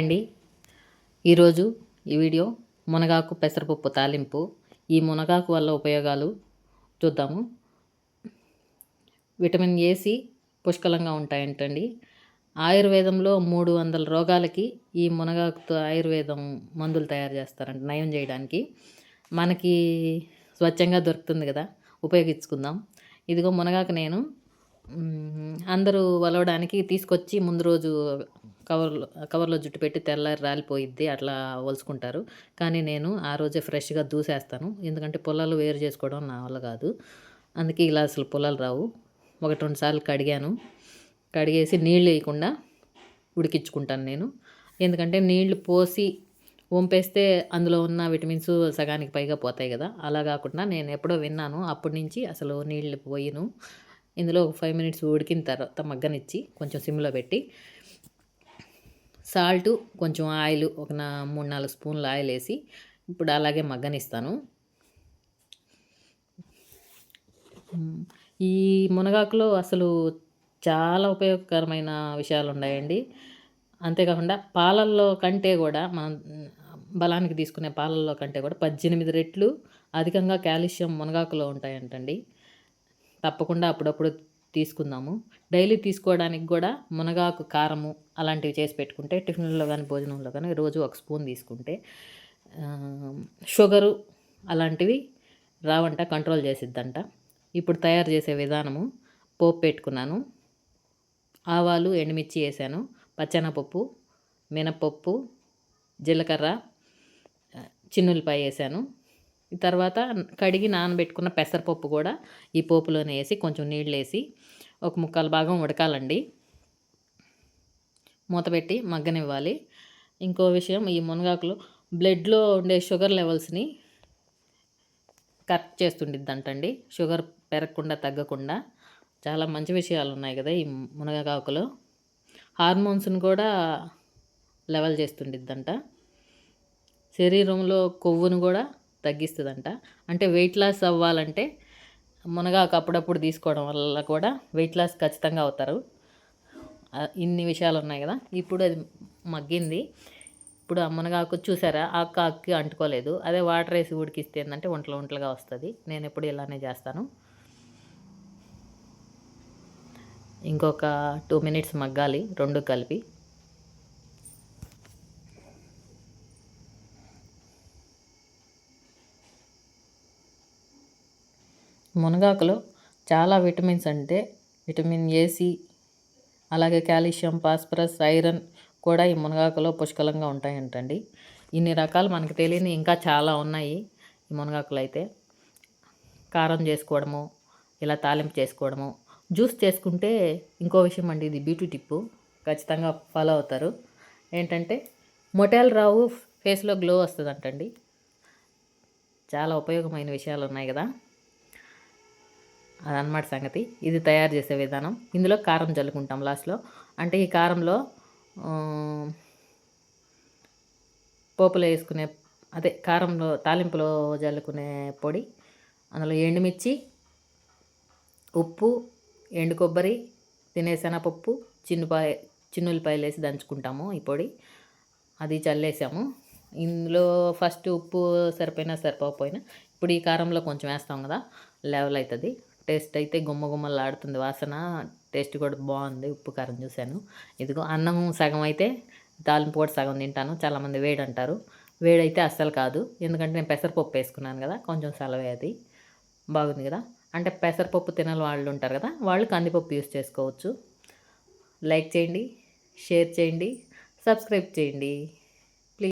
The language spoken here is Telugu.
అండి. ఈరోజు ఈ వీడియో మునగాకు పెసరపప్పు తాలింపు. ఈ మునగాకు వల్ల ఉపయోగాలు చూద్దాము. విటమిన్ ఏసి పుష్కలంగా ఉంటాయంటండి. ఆయుర్వేదంలో మూడు వందల రోగాలకి ఈ మునగాకుతో ఆయుర్వేదం మందులు తయారు చేస్తారంట నయం చేయడానికి. మనకి స్వచ్ఛంగా దొరుకుతుంది కదా ఉపయోగించుకుందాం. ఇదిగో మునగాకు నేను అందరూ వలవడానికి తీసుకొచ్చి ముందు రోజు కవర్లో కవర్లో జుట్టు పెట్టి తెల్లారి రాలిపోయిద్ది అట్లా వలుసుకుంటారు కానీ నేను ఆ రోజే ఫ్రెష్గా దూసేస్తాను. ఎందుకంటే పొలాలు వేరు చేసుకోవడం నా వల్ల కాదు. అందుకే ఇలా అసలు పొలాలు రావు. ఒకటి రెండు సార్లు కడిగాను. కడిగేసి నీళ్ళు వేయకుండా ఉడికించుకుంటాను నేను. ఎందుకంటే నీళ్ళు పోసి వంపేస్తే అందులో ఉన్న విటమిన్స్ సగానికి పైగా పోతాయి కదా. అలా కాకుండా నేను ఎప్పుడో విన్నాను. అప్పటి నుంచి అసలు నీళ్ళు పోయిను. ఇందులో ఒక ఫైవ్ మినిట్స్ ఉడికిన తర్వాత మగ్గనిచ్చి కొంచెం సిమ్లో పెట్టి సాల్ట్ కొంచెం ఆయిల్ ఒక నా మూడు నాలుగు స్పూన్లు ఆయిల్ వేసి ఇప్పుడు అలాగే మగ్గనిస్తాను. ఈ మునగాకులో అసలు చాలా ఉపయోగకరమైన విషయాలు ఉన్నాయండి. అంతేకాకుండా పాలల్లో కంటే కూడా మనం బలానికి తీసుకునే పాలల్లో కంటే కూడా పద్దెనిమిది రెట్లు అధికంగా కాల్షియం మునగాకులో ఉంటాయంటండి. తప్పకుండా అప్పుడప్పుడు తీసుకుందాము. డైలీ తీసుకోవడానికి కూడా మునగాకు కారము అలాంటివి చేసి పెట్టుకుంటే టిఫిన్లో కానీ భోజనంలో కానీ రోజు ఒక స్పూన్ తీసుకుంటే షుగరు అలాంటివి రావంట కంట్రోల్ చేసిద్దంట. ఇప్పుడు తయారు చేసే విధానము పోపు పెట్టుకున్నాను. ఆవాలు ఎండుమిర్చి వేసాను. పచ్చెనపప్పు మినపప్పు జీలకర్ర చిన్నులపాయ వేసాను. తర్వాత కడిగి నానబెట్టుకున్న పెసరపప్పు కూడా ఈ పోపులోనే వేసి కొంచెం నీళ్ళు వేసి ఒక ముక్కల భాగం ఉడకాలండి. మూతపెట్టి మగ్గనివ్వాలి. ఇంకో విషయం ఈ మునగాకులు బ్లడ్లో ఉండే షుగర్ లెవెల్స్ని కరెక్ట్ చేస్తుండిద్దంటండి. షుగర్ పెరగకుండా తగ్గకుండా. చాలా మంచి విషయాలు ఉన్నాయి కదా ఈ మునగాకులో. హార్మోన్స్ని కూడా లెవెల్ చేస్తుండిద్దంట. శరీరంలో కొవ్వును కూడా తగ్గిస్తుందంట. అంటే వెయిట్ లాస్ అవ్వాలంటే మునగాకు అప్పుడప్పుడు తీసుకోవడం వల్ల కూడా వెయిట్ లాస్ ఖచ్చితంగా అవుతారు. ఇన్ని విషయాలు ఉన్నాయి కదా. ఇప్పుడు అది మగ్గింది. ఇప్పుడు ఆ మునగాకు చూసారా? ఆకు ఆకుకి అంటుకోలేదు. అదే వాటర్ వేసి ఉడికిస్తే ఏంటంటే ఒంట్లో ఒంట్లుగా వస్తుంది. నేను ఎప్పుడు ఇలానే చేస్తాను. ఇంకొక టూ మినిట్స్ మగ్గాలి. రెండు కలిపి. మునగాకులో చాలా విటమిన్స్ అంటే విటమిన్ ఏసి అలాగే కాల్షియం ఫాస్ఫరస్ ఐరన్ కూడా ఈ మునగాకులో పుష్కలంగా ఉంటాయంటండి. ఇన్ని రకాలు మనకు తెలియని ఇంకా చాలా ఉన్నాయి ఈ మునగాకులు అయితే. కారం చేసుకోవడము ఇలా తాలింపు చేసుకోవడము. జ్యూస్ చేసుకుంటే ఇంకో విషయం అండి ఇది బ్యూటీ టిప్పు. ఖచ్చితంగా ఫాలో అవుతారు. ఏంటంటే మొటాలు రావు ఫేస్లో గ్లో వస్తుందంటండి. చాలా ఉపయోగమైన విషయాలు ఉన్నాయి కదా. అదనమాట సంగతి. ఇది తయారు చేసే విధానం. ఇందులో కారం చల్లుకుంటాం లాస్ట్లో. అంటే ఈ కారంలో పోపులో వేసుకునే అదే కారంలో తాలింపులో జల్లుకునే పొడి అందులో ఎండుమిర్చి ఉప్పు ఎండు కొబ్బరి తినేసెనపప్పు చిన్నపాయ చిన్నులపాయలు వేసి దంచుకుంటాము ఈ పొడి. అది చల్లేసాము. ఇందులో ఫస్ట్ ఉప్పు సరిపోయినా సరిపోకపోయినా ఇప్పుడు ఈ కారంలో కొంచెం వేస్తాం కదా లెవెల్ అవుతుంది. టేస్ట్ అయితే గుమ్మ గుమ్మలాడుతుంది వాసన. టేస్ట్ కూడా బాగుంది. ఉప్పు కారం చూశాను. ఇదిగో అన్నం సగం అయితే తాలింపు కూడా సగం తింటాను. చాలామంది వేడి అంటారు. వేడైతే అస్సలు కాదు. ఎందుకంటే నేను పెసరపప్పు వేసుకున్నాను కదా. కొంచెం సెలవే అది. బాగుంది కదా. అంటే పెసరపప్పు తినాలి వాళ్ళు ఉంటారు కదా. వాళ్ళు కందిపప్పు యూస్ చేసుకోవచ్చు. లైక్ చేయండి షేర్ చేయండి సబ్స్క్రైబ్ చేయండి.